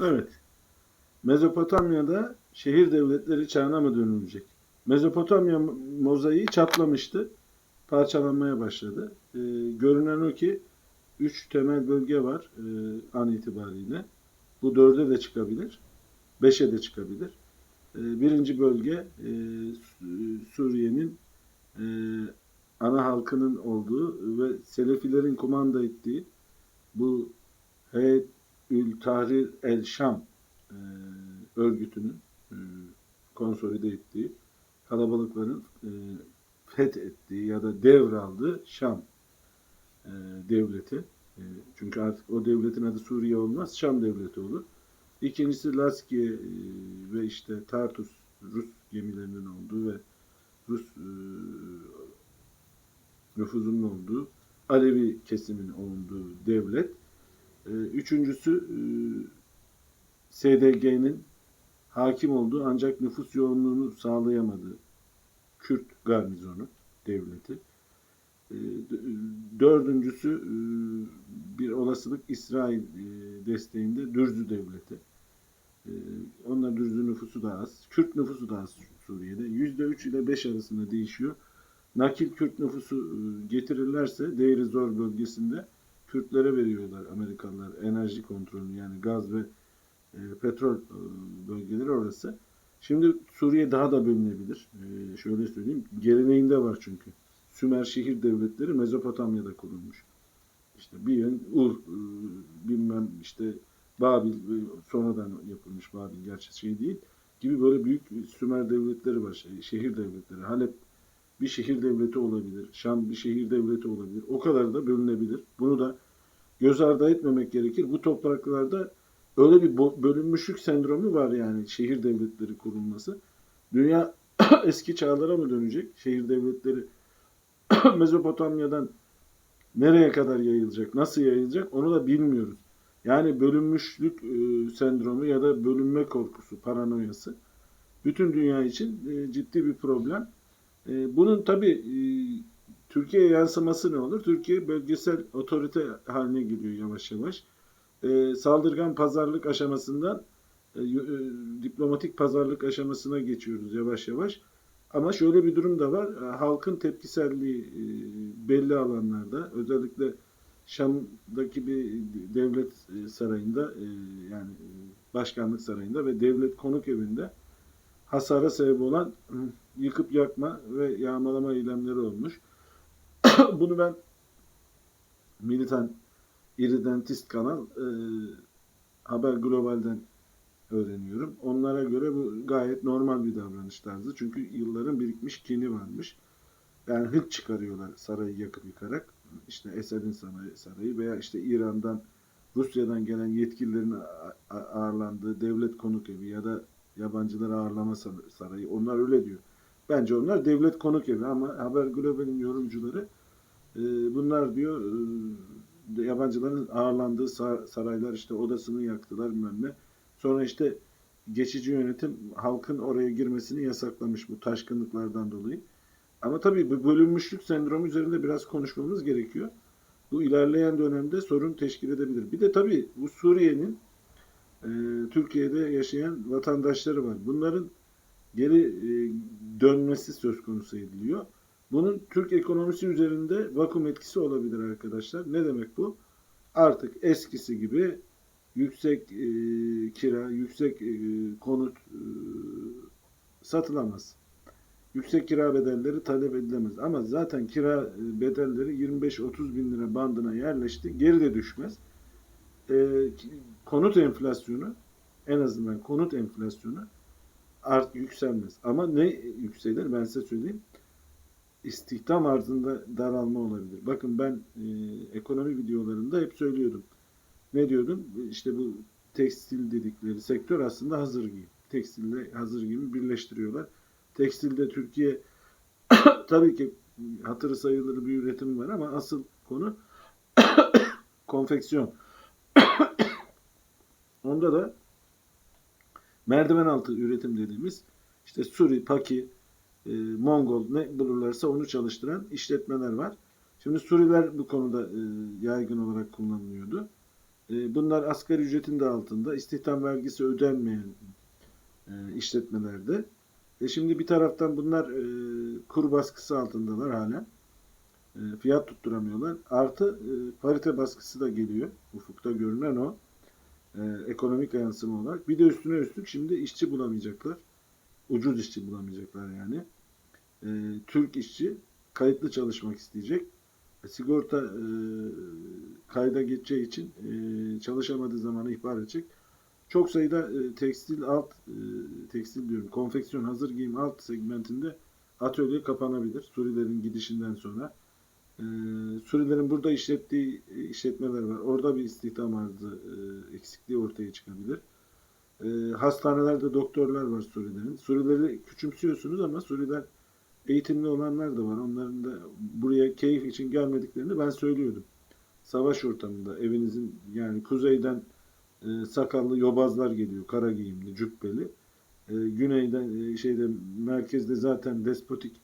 Evet. Mezopotamya'da şehir devletleri çağına mı dönülecek? Mezopotamya mozaiği çatlamıştı. Parçalanmaya başladı. Ee, görünen o ki üç temel bölge var e, an itibariyle. Bu dörde de çıkabilir. Beşe de çıkabilir. Ee, birinci bölge e, Su- Suriye'nin e, ana halkının olduğu ve Selefilerin kumanda ettiği bu Heyet Ül Tahrir El Şam e, örgütünün e, konsolide ettiği, kalabalıkların e, fethettiği ya da devraldığı Şam e, devleti. Çünkü artık o devletin adı Suriye olmaz, Şam devleti olur. İkincisi Laskiye e, ve işte Tartus Rus gemilerinin olduğu ve Rus nüfuzunun olduğu, Alevi kesimin olduğu devlet. E, Üçüncüsü e, SDG'nin hakim olduğu ancak nüfus yoğunluğunu sağlayamadığı Kürt garnizonu devleti. E, d- Dördüncüsü e, bir olasılık İsrail e, desteğinde Dürzü devleti. E, Onlar Dürzü nüfusu da az. Kürt nüfusu da az Suriye'de. %3 ile 5 arasında değişiyor. Nakil Kürt nüfusu getirirlerse Deir Zor bölgesinde Kürtlere veriyorlar Amerikalılar enerji kontrolünü yani gaz ve e, petrol e, bölgeleri orası. Şimdi Suriye daha da bölünebilir. E, şöyle söyleyeyim. Geleneğinde var çünkü. Sümer şehir devletleri Mezopotamya'da kurulmuş. İşte bir yön Ur, e, bilmem işte Babil e, sonradan yapılmış Babil gerçi şey değil gibi böyle büyük Sümer devletleri var. Şey, şehir devletleri. Halep bir şehir devleti olabilir. Şam bir şehir devleti olabilir. O kadar da bölünebilir. Bunu da göz ardı etmemek gerekir. Bu topraklarda öyle bir bölünmüşlük sendromu var yani şehir devletleri kurulması. Dünya eski çağlara mı dönecek? Şehir devletleri Mezopotamya'dan nereye kadar yayılacak, nasıl yayılacak onu da bilmiyoruz. Yani bölünmüşlük e, sendromu ya da bölünme korkusu, paranoyası bütün dünya için e, ciddi bir problem. E, bunun tabii e, Türkiye'ye yansıması ne olur? Türkiye bölgesel otorite haline geliyor yavaş yavaş. E, saldırgan pazarlık aşamasından e, e, diplomatik pazarlık aşamasına geçiyoruz yavaş yavaş. Ama şöyle bir durum da var. E, Halkın tepkiselliği belli alanlarda özellikle Şam'daki bir devlet sarayında yani başkanlık sarayında ve devlet konuk evinde hasara sebep olan yıkıp yakma ve yağmalama eylemleri olmuş. Bunu ben militan iridentist kanal e, Haber Global'den öğreniyorum. Onlara göre bu gayet normal bir davranış tarzı. Çünkü yılların birikmiş kini varmış. Yani hıç çıkarıyorlar sarayı yakıp yıkarak. İşte Esed'in sarayı, sarayı veya işte İran'dan, Rusya'dan gelen yetkililerin ağırlandığı devlet konuk evi ya da yabancıları ağırlama sar- sarayı. Onlar öyle diyor. Bence onlar devlet konuk evi ama Haber Global'in yorumcuları e, bunlar diyor e, yabancıların ağırlandığı sar- saraylar işte odasını yaktılar bilmem ne. Sonra işte geçici yönetim halkın oraya girmesini yasaklamış bu taşkınlıklardan dolayı. Ama tabii bu bölünmüşlük sendromu üzerinde biraz konuşmamız gerekiyor. Bu ilerleyen dönemde sorun teşkil edebilir. Bir de tabii bu Suriye'nin e, Türkiye'de yaşayan vatandaşları var. Bunların geri e, dönmesi söz konusu ediliyor. Bunun Türk ekonomisi üzerinde vakum etkisi olabilir arkadaşlar. Ne demek bu? Artık eskisi gibi yüksek e, kira, yüksek e, konut e, satılamaz. Yüksek kira bedelleri talep edilemez. Ama zaten kira bedelleri 25-30 bin lira bandına yerleşti. Geri de düşmez. Konut enflasyonu en azından konut enflasyonu art yükselmez. Ama ne yükselir ben size söyleyeyim. İstihdam arzında daralma olabilir. Bakın ben e, ekonomi videolarında hep söylüyordum. Ne diyordum? İşte bu tekstil dedikleri sektör aslında hazır giyim. Tekstille hazır giyimi birleştiriyorlar. Tekstilde Türkiye tabii ki hatırı sayılır bir üretim var ama asıl konu konfeksiyon. Onda da merdiven altı üretim dediğimiz işte Suri, Paki, e, Mongol ne bulurlarsa onu çalıştıran işletmeler var. Şimdi Suriler bu konuda e, yaygın olarak kullanılıyordu. E, bunlar asgari ücretin de altında. istihdam vergisi ödenmeyen e, işletmelerde. E şimdi bir taraftan bunlar e, kur baskısı altındalar hala. E, fiyat tutturamıyorlar. Artı e, parite baskısı da geliyor. Ufukta görünen o. E, ekonomik yansıma olarak. Bir de üstüne üstlük şimdi işçi bulamayacaklar. Ucuz işçi bulamayacaklar yani. E, Türk işçi kayıtlı çalışmak isteyecek. E, sigorta e, kayda geçeceği için e, çalışamadığı zaman ihbar edecek. Çok sayıda e, tekstil alt e, tekstil diyorum konfeksiyon hazır giyim alt segmentinde atölye kapanabilir Surilerin gidişinden sonra. E, burada işlettiği e, işletmeler var. Orada bir istihdam arzı e, eksikliği ortaya çıkabilir. E, hastanelerde doktorlar var Surilerin. Surileri küçümsüyorsunuz ama Suriler eğitimli olanlar da var. Onların da buraya keyif için gelmediklerini ben söylüyordum. Savaş ortamında evinizin yani kuzeyden e, sakallı yobazlar geliyor, kara giyimli, cübbeli. Güneyden şeyde merkezde zaten despotik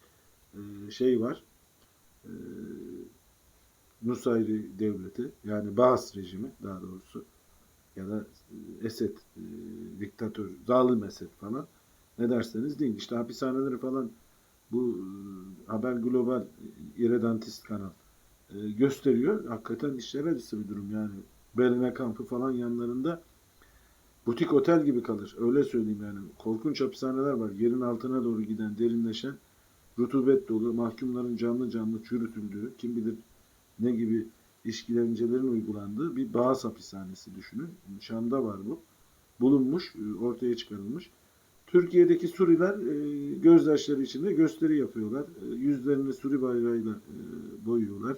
şey var. E, Nusayri devleti yani Baas rejimi daha doğrusu ya da e, Esed e, diktatör, zalim Esed falan ne derseniz deyin. İşte hapishaneleri falan bu e, Haber Global e, irredentist kanal e, gösteriyor. Hakikaten işler acısı bir durum yani. Berlin kampı falan yanlarında butik otel gibi kalır. Öyle söyleyeyim yani. Korkunç hapishaneler var. Yerin altına doğru giden, derinleşen, rutubet dolu, mahkumların canlı canlı çürütüldüğü, kim bilir ne gibi işkencelerin uygulandığı bir Bağız hapishanesi düşünün. Şam'da var bu. Bulunmuş, e, ortaya çıkarılmış. Türkiye'deki Suriler e, gözyaşları içinde gösteri yapıyorlar. E, yüzlerini Suri bayrağıyla boyuyorlar.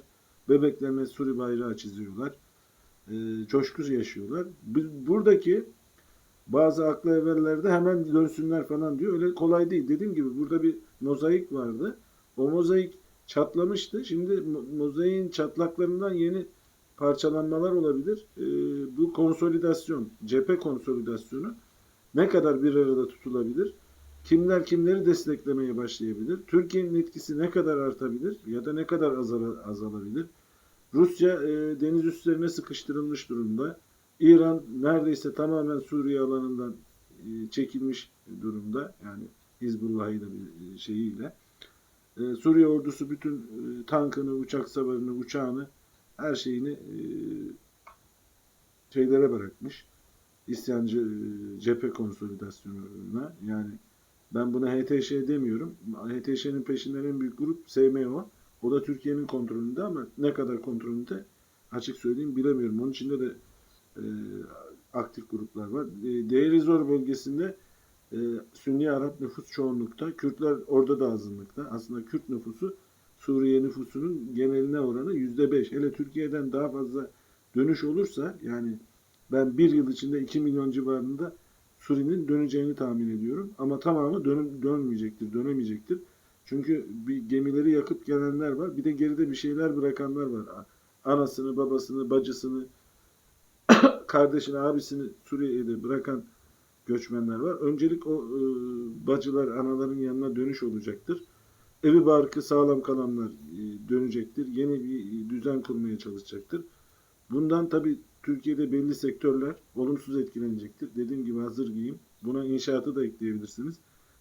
Bebeklerine Suri bayrağı çiziyorlar. E, coşku yaşıyorlar. Bu- Buradaki bazı akla evvellerde hemen dönsünler falan diyor. Öyle kolay değil. Dediğim gibi burada bir mozaik vardı. O mozaik çatlamıştı. Şimdi mo- mozaiğin çatlaklarından yeni parçalanmalar olabilir. E, bu konsolidasyon, cephe konsolidasyonu ne kadar bir arada tutulabilir? Kimler kimleri desteklemeye başlayabilir? Türkiye'nin etkisi ne kadar artabilir ya da ne kadar azala- azalabilir? Rusya e, deniz üstlerine sıkıştırılmış durumda. İran neredeyse tamamen Suriye alanından e, çekilmiş durumda. Yani Hizbullah'ıyla bir e, şeyiyle. E, Suriye ordusu bütün e, tankını, uçak savarını, uçağını, her şeyini şeylere bırakmış. İsyancı e, cephe konsolidasyonuna. Yani ben buna HTŞ demiyorum. HTŞ'nin peşinden en büyük grup SMO. O da Türkiye'nin kontrolünde ama ne kadar kontrolünde açık söyleyeyim bilemiyorum. Onun içinde de e, aktif gruplar var. E, Deir bölgesinde e, Sünni Arap nüfus çoğunlukta. Kürtler orada da azınlıkta. Aslında Kürt nüfusu Suriye nüfusunun geneline oranı yüzde beş. Hele Türkiye'den daha fazla dönüş olursa yani ben bir yıl içinde 2 milyon civarında Suri'nin döneceğini tahmin ediyorum. Ama tamamı dön dönmeyecektir, dönemeyecektir. Çünkü bir gemileri yakıp gelenler var. Bir de geride bir şeyler bırakanlar var. Anasını, babasını, bacısını, kardeşini, abisini Suriye'de bırakan göçmenler var. Öncelik o e, bacılar, anaların yanına dönüş olacaktır. Evi barkı sağlam kalanlar e, dönecektir. Yeni bir düzen kurmaya çalışacaktır. Bundan tabii Türkiye'de belli sektörler olumsuz etkilenecektir. Dediğim gibi hazır giyim. Buna inşaatı da ekleyebilirsiniz.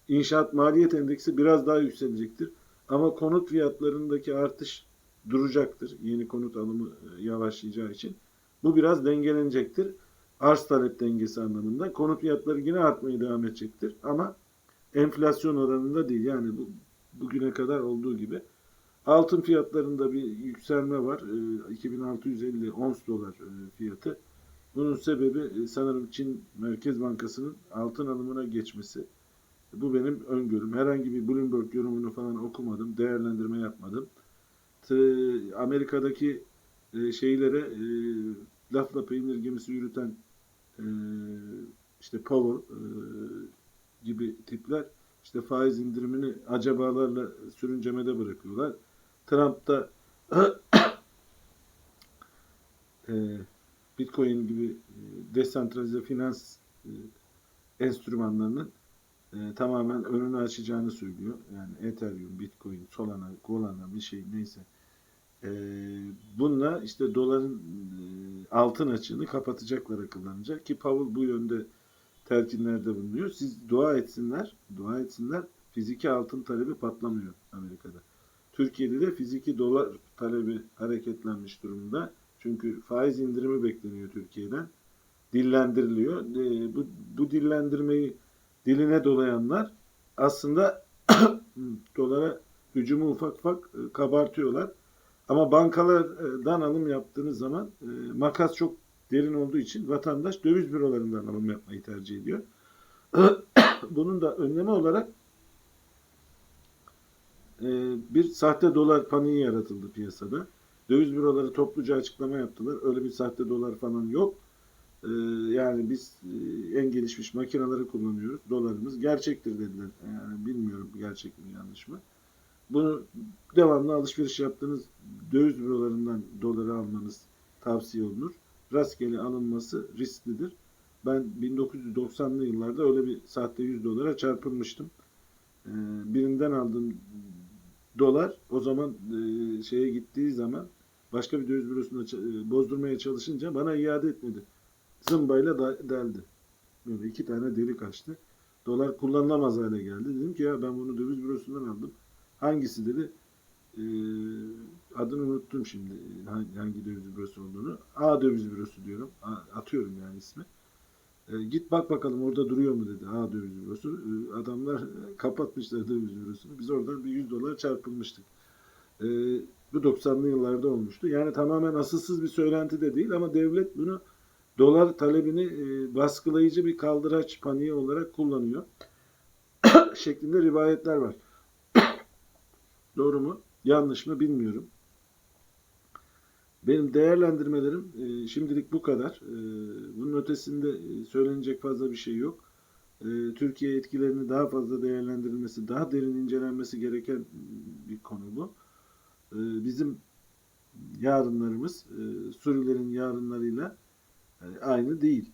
İnşaat maliyet endeksi biraz daha yükselecektir. Ama konut fiyatlarındaki artış duracaktır. Yeni konut alımı e, yavaşlayacağı için. Bu biraz dengelenecektir. Arz talep dengesi anlamında. Konut fiyatları yine artmaya devam edecektir. Ama enflasyon oranında değil. Yani bu bugüne kadar olduğu gibi. Altın fiyatlarında bir yükselme var. E, 2650 ons dolar e, fiyatı. Bunun sebebi e, sanırım Çin Merkez Bankası'nın altın alımına geçmesi. Bu benim öngörüm. Herhangi bir Bloomberg yorumunu falan okumadım. Değerlendirme yapmadım. T- Amerika'daki e, şeylere e, lafla peynir gemisi yürüten e, işte Powell e, gibi tipler işte faiz indirimini acabalarla sürüncemede bırakıyorlar. Trump da e, Bitcoin gibi e, desantralize finans e, enstrümanlarının e, tamamen önünü açacağını söylüyor. Yani Ethereum, Bitcoin, Solana, Golana bir şey neyse E, bununla işte doların e, altın açığını kapatacaklar akıllanacak ki Powell bu yönde telkinlerde bulunuyor. Siz dua etsinler, dua etsinler. Fiziki altın talebi patlamıyor Amerika'da. Türkiye'de de fiziki dolar talebi hareketlenmiş durumda. Çünkü faiz indirimi bekleniyor Türkiye'den. Dillendiriliyor. E, bu, bu dillendirmeyi diline dolayanlar aslında dolara hücumu ufak ufak e, kabartıyorlar. Ama bankalardan alım yaptığınız zaman e, makas çok derin olduğu için vatandaş döviz bürolarından alım yapmayı tercih ediyor. Bunun da önlemi olarak e, bir sahte dolar paniği yaratıldı piyasada. Döviz büroları topluca açıklama yaptılar. Öyle bir sahte dolar falan yok. E, yani biz e, en gelişmiş makineleri kullanıyoruz. Dolarımız gerçektir dediler. Yani bilmiyorum gerçek mi yanlış mı. Bunu devamlı alışveriş yaptığınız döviz bürolarından doları almanız tavsiye olunur. Rastgele alınması risklidir. Ben 1990'lı yıllarda öyle bir sahte 100 dolara çarpılmıştım. Ee, birinden aldığım dolar o zaman e, şeye gittiği zaman başka bir döviz bürosunda ç- e, bozdurmaya çalışınca bana iade etmedi. Zımbayla deldi. Böyle iki tane delik açtı. Dolar kullanılamaz hale geldi. Dedim ki ya ben bunu döviz bürosundan aldım. Hangisi dedi? Ee, adını unuttum şimdi hangi, döviz bürosu olduğunu. A döviz bürosu diyorum. Atıyorum yani ismi. Ee, git bak bakalım orada duruyor mu dedi A döviz bürosu. Ee, adamlar kapatmışlar döviz bürosunu. Biz oradan bir 100 dolar çarpılmıştık. Ee, bu 90'lı yıllarda olmuştu. Yani tamamen asılsız bir söylenti de değil ama devlet bunu dolar talebini e, baskılayıcı bir kaldıraç paniği olarak kullanıyor. şeklinde rivayetler var. Doğru mu? Yanlış mı bilmiyorum. Benim değerlendirmelerim e, şimdilik bu kadar. E, bunun ötesinde e, söylenecek fazla bir şey yok. Türkiye etkilerini daha fazla değerlendirilmesi, daha derin incelenmesi gereken bir konu bu. Bizim yarınlarımız e, Suriyelerin yarınlarıyla aynı değil.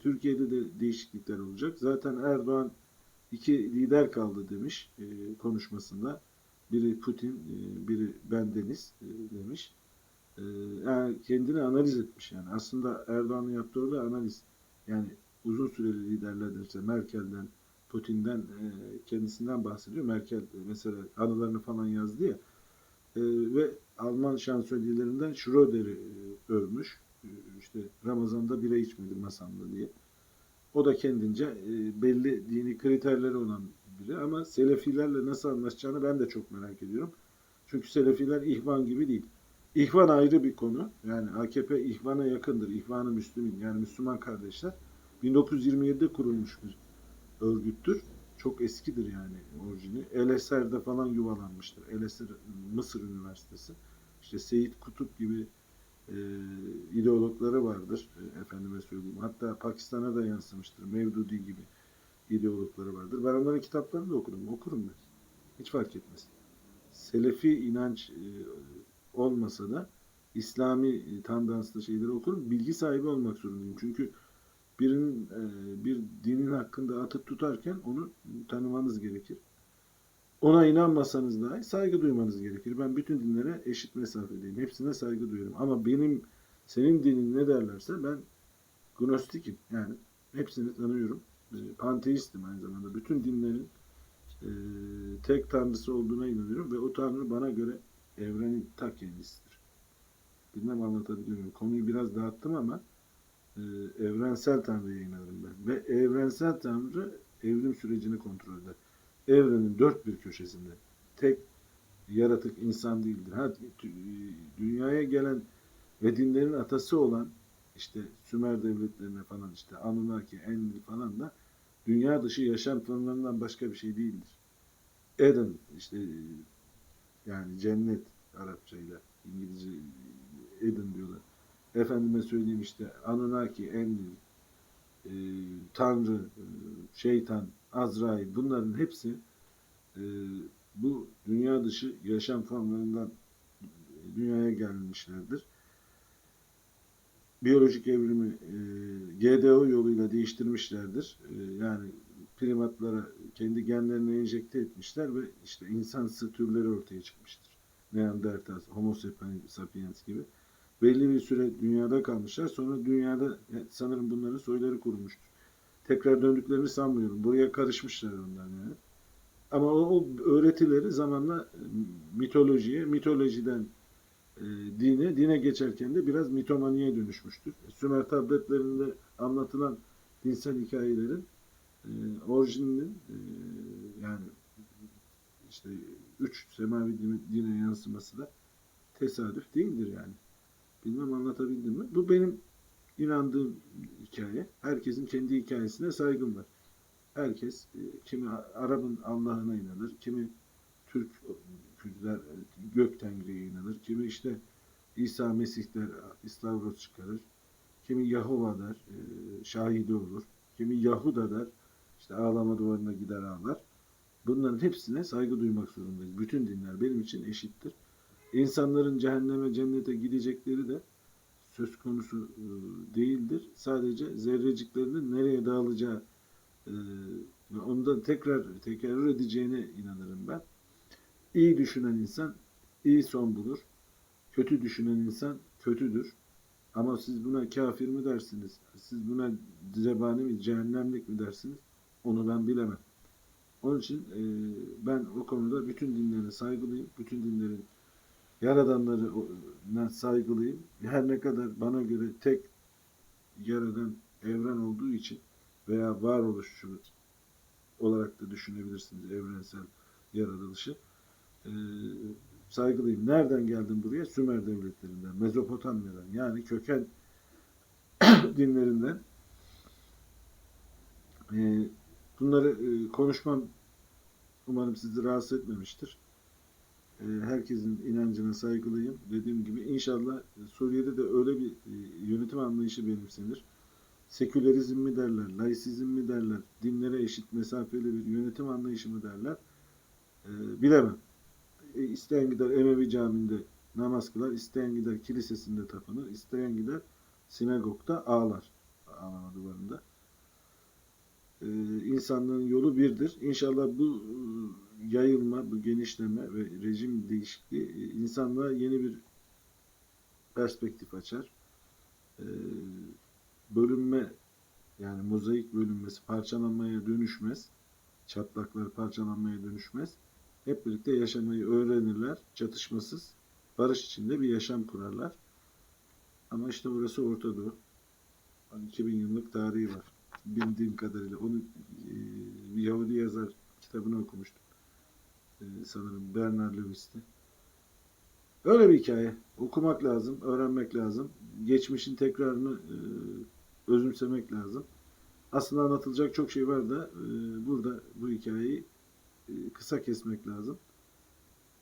Türkiye'de de değişiklikler olacak. Zaten Erdoğan iki lider kaldı demiş konuşmasında. Biri Putin, biri bendeniz e, demiş. E, yani kendini analiz etmiş yani. Aslında Erdoğan'ın yaptığı orada analiz. Yani uzun süreli liderlerden işte Merkel'den, Putin'den e, kendisinden bahsediyor. Merkel mesela anılarını falan yazdı ya. E, ve Alman şansölyelerinden Schröder'i e, övmüş. E, işte Ramazan'da bira içmedi masamda diye. O da kendince belli dini kriterleri olan biri ama Selefilerle nasıl anlaşacağını ben de çok merak ediyorum. Çünkü Selefiler ihvan gibi değil. İhvan ayrı bir konu. Yani AKP ihvana yakındır. İhvan-ı Müslümin yani Müslüman kardeşler. 1927'de kurulmuş bir örgüttür. Çok eskidir yani orijini. El falan yuvalanmıştır. El Mısır Üniversitesi. İşte Seyit Kutup gibi e, ideologları vardır. E, efendime söyleyeyim. Hatta Pakistan'a da yansımıştır. Mevdudi gibi ideologları vardır. Ben onların kitaplarını da okurum. Okurum ben. Hiç fark etmez. Selefi inanç e, olmasa da İslami e, tandanslı şeyleri okurum. Bilgi sahibi olmak zorundayım. Çünkü birinin e, bir dinin hakkında atıp tutarken onu tanımanız gerekir. Ona inanmasanız dahi saygı duymanız gerekir. Ben bütün dinlere eşit mesafedeyim. Hepsine saygı duyuyorum. Ama benim senin dinin ne derlerse ben gnostikim. Yani hepsini tanıyorum. E, Panteistim aynı zamanda. Bütün dinlerin tek tanrısı olduğuna inanıyorum ve o tanrı bana göre evrenin ta kendisidir. Bilmem anlatabiliyor muyum? Konuyu biraz dağıttım ama e, evrensel tanrıya inanırım ben. Ve evrensel tanrı evrim sürecini kontrol eder. Evrenin dört bir köşesinde tek yaratık insan değildir. Ha, dünyaya gelen ve dinlerin atası olan işte Sümer devletlerine falan işte Anunnaki, Enlil falan da dünya dışı yaşam formlarından başka bir şey değildir. Eden işte yani cennet Arapçayla İngilizce Eden diyorlar. Efendime söyleyeyim işte Anunnaki, Enlil, e, Tanrı, e, şeytan, Azrail bunların hepsi e, bu dünya dışı yaşam formlarından dünyaya gelmişlerdir. Biyolojik evrimi e, GDO yoluyla değiştirmişlerdir. E, yani primatlara kendi genlerini enjekte etmişler ve işte insansı türleri ortaya çıkmıştır. Neandertal, Homo sapiens gibi. Belli bir süre dünyada kalmışlar. Sonra dünyada e, sanırım bunların soyları kurulmuştur. Tekrar döndüklerini sanmıyorum. Buraya karışmışlar onlar yani. Ama o, o öğretileri zamanla e, mitolojiye, mitolojiden e, dine, dine geçerken de biraz mitomaniye dönüşmüştür. Sümer tabletlerinde anlatılan dinsel hikayelerin e, e, yani işte üç semavi din- dine yansıması da tesadüf değildir yani. Bilmem anlatabildim mi? Bu benim inandığım hikaye. Herkesin kendi hikayesine saygım var. Herkes e, kimi Arap'ın Allah'ına inanır, kimi Türk Kürtler e, gök tengriye inanır, kimi işte İsa Mesih der, İstavros çıkarır, kimi Yahova der, şahidi olur, kimi Yahuda der, işte ağlama duvarına gider ağlar. Bunların hepsine saygı duymak zorundayız. Bütün dinler benim için eşittir. İnsanların cehenneme, cennete gidecekleri de söz konusu e, değildir. Sadece zerreciklerinin nereye dağılacağı e, ve onu da tekrar tekrar edeceğine inanırım ben. İyi düşünen insan iyi son bulur. Kötü düşünen insan kötüdür. Ama siz buna kafir mi dersiniz? Siz buna zebani mi, cehennemlik mi dersiniz? Onu ben bilemem. Onun için e, ben o konuda bütün dinlere saygılıyım. Bütün dinlerin yaradanlarına saygılıyım. Her ne kadar bana göre tek yaradan evren olduğu için veya varoluşçu olarak da düşünebilirsiniz evrensel yaratılışı. Ee, saygılıyım. Nereden geldim buraya? Sümer devletlerinden, Mezopotamya'dan yani köken dinlerinden. Ee, bunları e, konuşmam umarım sizi rahatsız etmemiştir. Ee, herkesin inancına saygılıyım. Dediğim gibi inşallah Suriye'de de öyle bir e, yönetim anlayışı benimsenir sekülerizm mi derler, laisizm mi derler, dinlere eşit mesafeli bir yönetim anlayışı mı derler, e, bilemem. E, isteyen gider Emevi Camii'nde namaz kılar, isteyen gider kilisesinde tapınır, isteyen gider sinagogda ağlar, ağlama duvarında. E, insanlığın yolu birdir. İnşallah bu e, yayılma, bu genişleme ve rejim değişikliği e, insanlığa yeni bir perspektif açar. E, bölünme yani mozaik bölünmesi parçalanmaya dönüşmez. Çatlaklar parçalanmaya dönüşmez. Hep birlikte yaşamayı öğrenirler. Çatışmasız, barış içinde bir yaşam kurarlar. Ama işte burası Orta Doğu. 2000 yıllık tarihi var. Bildiğim kadarıyla. Onu e, bir Yahudi yazar kitabını okumuştum. E, sanırım Bernard Lewis'ti. Öyle bir hikaye. Okumak lazım, öğrenmek lazım. Geçmişin tekrarını e, özümsemek lazım. Aslında anlatılacak çok şey var da e, burada bu hikayeyi e, kısa kesmek lazım.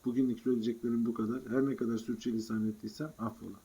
Bugünlük söyleyeceklerim bu kadar. Her ne kadar sürçülisan ettiysem affola.